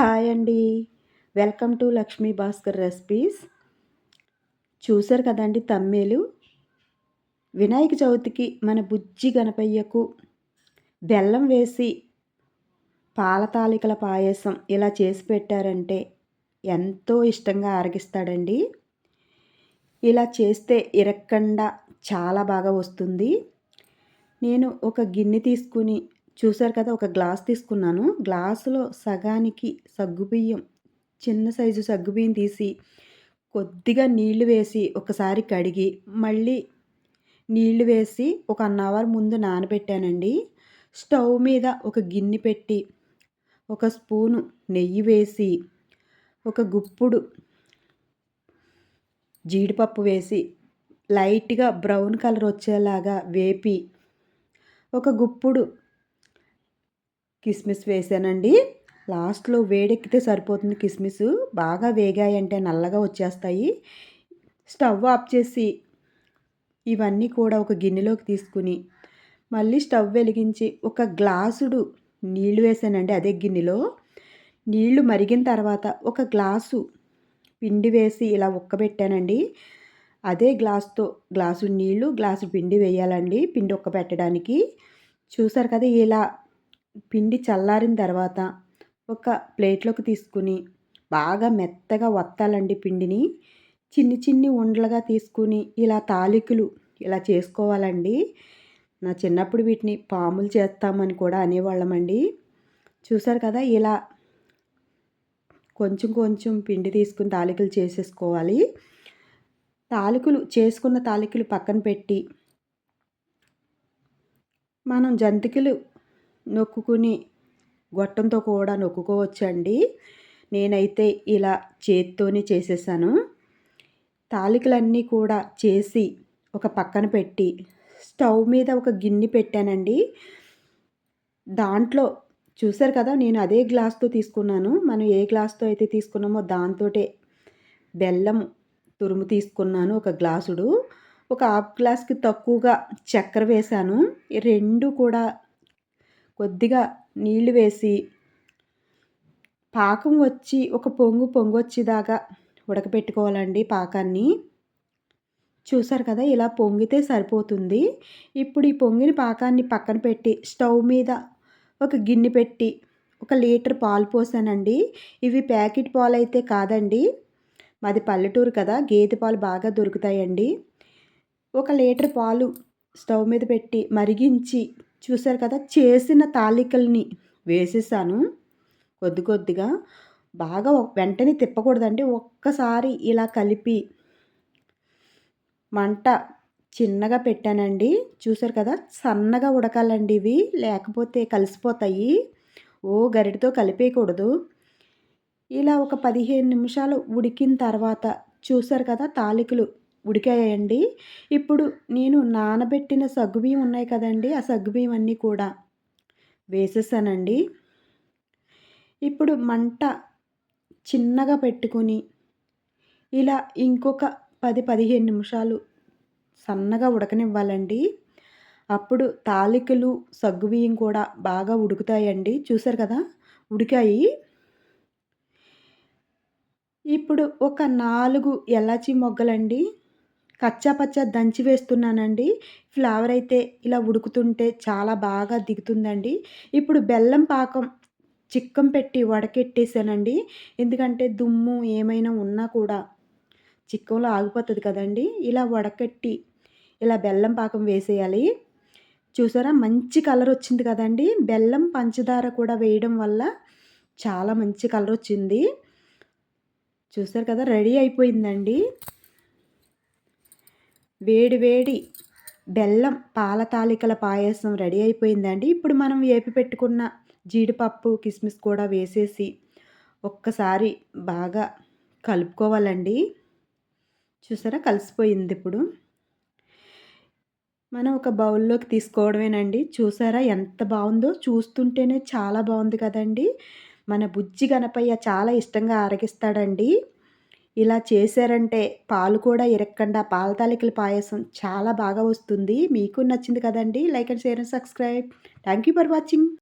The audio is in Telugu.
హాయ్ అండి. Welcome to Lakshmi Bhaskar recipes. చూశారు కదండి తమ్మేలు? వినాయక చవితికి మన బుజ్జి గణపయ్యకు బెల్లం వేసి పాలతాలికల పాయసం ఇలా చేసి పెట్టారంటే ఎంతో ఇష్టంగా ఆరగిస్తాడండి ఇలా చేస్తే ఇరక్కండా చాలా బాగా వస్తుంది. నేను ఒక గిన్నె తీసుకుని చూసారు కదా ఒక గ్లాస్ తీసుకున్నాను. గ్లాసులో సగానికి సగ్గుబియ్యం చిన్న సైజు సగ్గుబియ్యం తీసి కొద్దిగా నీళ్ళు వేసి ఒకసారి కడిగి మళ్ళీ నీళ్ళు వేసి ఒక వన్ అవర్ ముందు నానబెట్టానండి. స్టవ్ మీద ఒక గిన్నె పెట్టి ఒక స్పూను నెయ్యి వేసి ఒక గుప్పుడు జీడిపప్పు వేసి లైట్గా బ్రౌన్ కలర్ వచ్చేలాగా వేపి ఒక గుప్పుడు కిస్మిస్ వేసానండి. లాస్ట్లో వేడెక్కితే సరిపోతుంది కిస్మిస్. బాగా వేగాయంటే నల్లగా వచ్చేస్తాయి. స్టవ్ ఆఫ్ చేసి ఇవన్నీ కూడా ఒక గిన్నెలోకి తీసుకుని మళ్ళీ స్టవ్ వెలిగించి ఒక గ్లాసుడు నీళ్ళు వేసానండి అదే గిన్నెలో. నీళ్ళు మరిగిన తర్వాత ఒక గ్లాసు పిండి వేసి ఇలా ఉక్కబెట్టానండి. అదే గ్లాస్తో గ్లాసు నీళ్ళు గ్లాసు పిండి వేయాలండి పిండి ఉక్క పెట్టడానికి చూసారు కదా ఇలా పిండి చల్లారిన తర్వాత ఒక ప్లేట్లోకి తీసుకుని బాగా మెత్తగా వత్తాలండి పిండిని. చిన్ని చిన్ని ఉండలుగా తీసుకుని ఇలా తాలికలు ఇలా చేసుకోవాలండి. నా చిన్నప్పుడు వీటిని పాములు చేస్తామని కూడా అనేవాళ్ళమండి. చూసారు కదా ఇలా కొంచెం కొంచెం పిండి తీసుకుని తాలికలు చేసేసుకోవాలి. తాలికలు చేసుకున్న తాలికలు పక్కన పెట్టి మనం జంతికలు నొక్కుని గొట్టంతో కూడా నొక్కుకోవచ్చండి. నేనైతే ఇలా చేత్తోనే చేసేసాను. తాలికలన్నీ కూడా చేసి ఒక పక్కన పెట్టి స్టవ్ మీద ఒక గిన్నె పెట్టానండి. దాంట్లో చూసారు కదా నేను అదే గ్లాస్తో తీసుకున్నాను. మనం ఏ గ్లాస్తో అయితే తీసుకున్నామో దాంతో బెల్లం తురుము తీసుకున్నాను ఒక గ్లాసుడు. ఒక హాఫ్ గ్లాస్కి తక్కువగా చక్కెర వేశాను. రెండు కూడా కొద్దిగా నీళ్ళు వేసి పాకం వచ్చి ఒక పొంగు పొంగు వచ్చేదాకా ఉడకపెట్టుకోవాలండి పాకాన్ని. చూసారు కదా ఇలా పొంగితే సరిపోతుంది. ఇప్పుడు ఈ పొంగిన పాకాన్ని పక్కన పెట్టి స్టవ్ మీద ఒక గిన్నె పెట్టి ఒక లీటర్ పాలు పోసానండి. ఇవి ప్యాకెట్ పాలు అయితే కాదండి. మాది పల్లెటూరు కదా గేదె పాలు బాగా దొరుకుతాయండి. ఒక లీటర్ పాలు స్టవ్ మీద పెట్టి మరిగించి చూసారు కదా చేసిన తాలికల్ని వేసేసాను. కొద్ది కొద్దిగా బాగా వెంటనే తిప్పకూడదండి. ఒక్కసారి ఇలా కలిపి మంట చిన్నగా పెట్టానండి. చూసారు కదా సన్నగా ఉడకాలండి ఇవి. లేకపోతే కలిసిపోతాయి. ఓ గరిటితో కలిపేయకూడదు. ఇలా ఒక పదిహేను నిమిషాలు ఉడికిన తర్వాత చూసారు కదా తాలికలు ఉడికాయండి. ఇప్పుడు నేను నానబెట్టిన సగ్గుబియ్యం ఉన్నాయి కదండి ఆ సగ్గుబియ్యం అన్నీ కూడా వేసేసానండి. ఇప్పుడు మంట చిన్నగా పెట్టుకొని ఇలా ఇంకొక పది పదిహేను నిమిషాలు సన్నగా ఉడకనివ్వాలండి. అప్పుడు తాలికలు సగ్గుబియ్యం కూడా బాగా ఉడుకుతాయండి. చూసారు కదా ఉడికాయి. ఇప్పుడు ఒక నాలుగు ఎలాచి మొగ్గలండి. కచ్చా పచ్చా దంచి వేస్తున్నానండి. ఫ్లేవర్ అయితే ఇలా ఉడుకుతుంటే చాలా బాగా దిగుతుందండి. ఇప్పుడు బెల్లం పాకం చిక్కం పెట్టి వడకెట్టేసానండి. ఎందుకంటే దుమ్ము ఏమైనా ఉన్నా కూడా చిక్కంలో ఆగిపోతుంది కదండి. ఇలా వడకెట్టి ఇలా బెల్లం పాకం వేసేయాలి. చూసారా? మంచి కలర్ వచ్చింది కదండి. బెల్లం పంచదార కూడా వేయడం వల్ల చాలా మంచి కలర్ వచ్చింది. చూసారు కదా? రెడీ అయిపోయిందండి. వేడివేడి బెల్లం పాల తాలికల పాయసం రెడీ అయిపోయిందండి. ఇప్పుడు మనం వేపి పెట్టుకున్న జీడిపప్పు కిస్మిస్ కూడా వేసేసి ఒక్కసారి బాగా కలుపుకోవాలండి. చూసారా? కలిసిపోయింది ఇప్పుడు. మనం ఒక బౌల్లోకి తీసుకోవడమేనండి. చూసారా? ఎంత బాగుందో? చూస్తుంటేనే చాలా బాగుంది కదండి. మన బుజ్జి గణపయ్య చాలా ఇష్టంగా ఆరగిస్తాడండి. ఇలా చేశారంటే పాలు కూడా ఇరక్కండా పాల తాలికల పాయసం చాలా బాగా వస్తుంది. మీకు నచ్చింది కదండి. Like and share and subscribe. Thank you for watching.